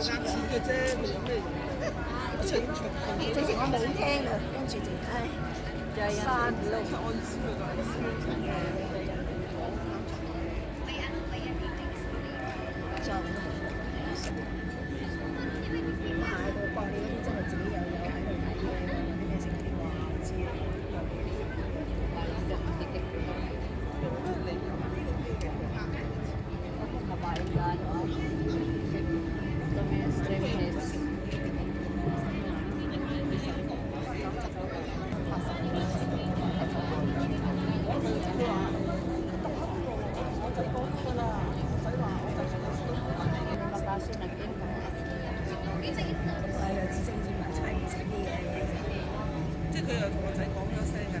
生知嘅啫，佢？冇聽啊，跟住就唉，就係山路。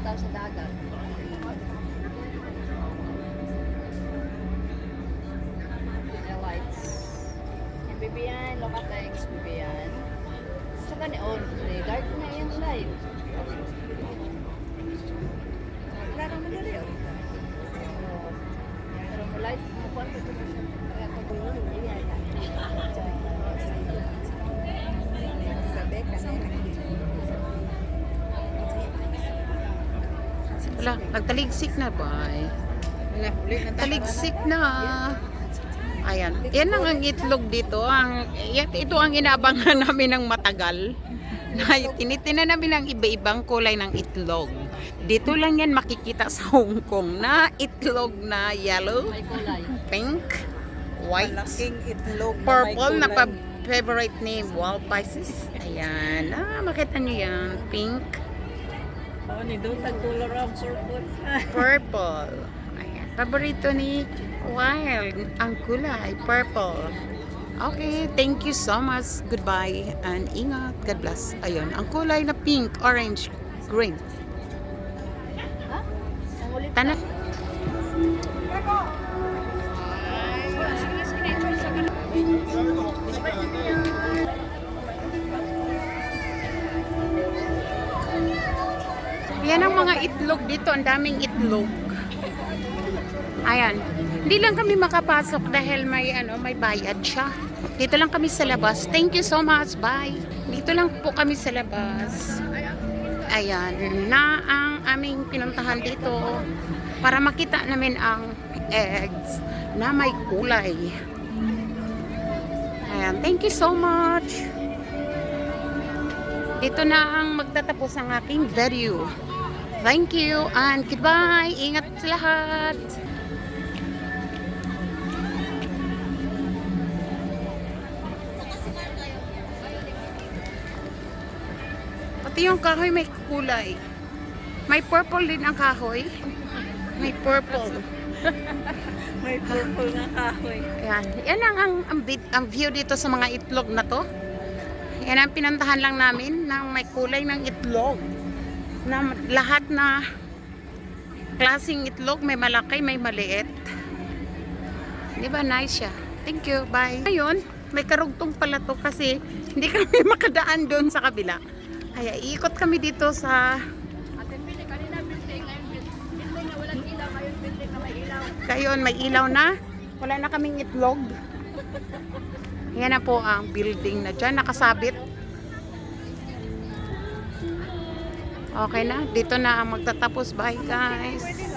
naglutaw sa dagat. Lights. Bibian, Locatex, Bibian. Saka ni on, ni dark na yung light. Wala naman na rin. Pero mo light, mo pa ito ko siya. Kaya ito ko yun, hindi yan. Sabi ka na Wala, nagtaligsik na ba? Taligsik na. Ayan. Yan lang ang itlog dito. Ang, yan- ito ang inaabangan namin ng matagal. Na tinitina namin ang iba-ibang kulay ng itlog. Dito lang yan makikita sa Hong Kong na itlog na yellow, pink, white, itlog purple na pa favorite ni Wall Pisces. Ayan. Ah, makita niyo yan. Pink, Oh, ni Dutag color of surfboard. purple. Ayan. Paborito ni Wild. Ang kulay, purple. Okay, thank you so much. Goodbye and ingat. God bless. Ayun, ang kulay na pink, orange, green. Ha? Ang Yan ang mga itlog dito. Ang daming itlog. Ayan. Hindi lang kami makapasok dahil may ano, may bayad siya. Dito lang kami sa labas. Thank you so much. Bye. Dito lang po kami sa labas. Ayan. Na ang aming pinuntahan dito para makita namin ang eggs na may kulay. Ayan. Thank you so much. Dito na ang magtatapos ang aking video. Thank you and goodbye. Ingat sa lahat. Pati yung kahoy may kulay. May purple din ang kahoy. May purple. May purple na kahoy. Yan. Yan ang, ang, ang, ang view dito sa mga itlog na to. Yan ang pinantahan lang namin ng may kulay ng itlog. Na lahat na klaseng itlog, may malaki, may maliit. Di ba nice siya? Thank you. Bye. Ngayon, may karugtong pala to kasi hindi kami makadaan doon sa kabila. Kaya ikot kami dito sa. Kayon, may ilaw na. Wala na kaming itlog. Yan na po ang building na dyan. Nakasabit. Okay na. Dito na ang magtatapos. Bye guys.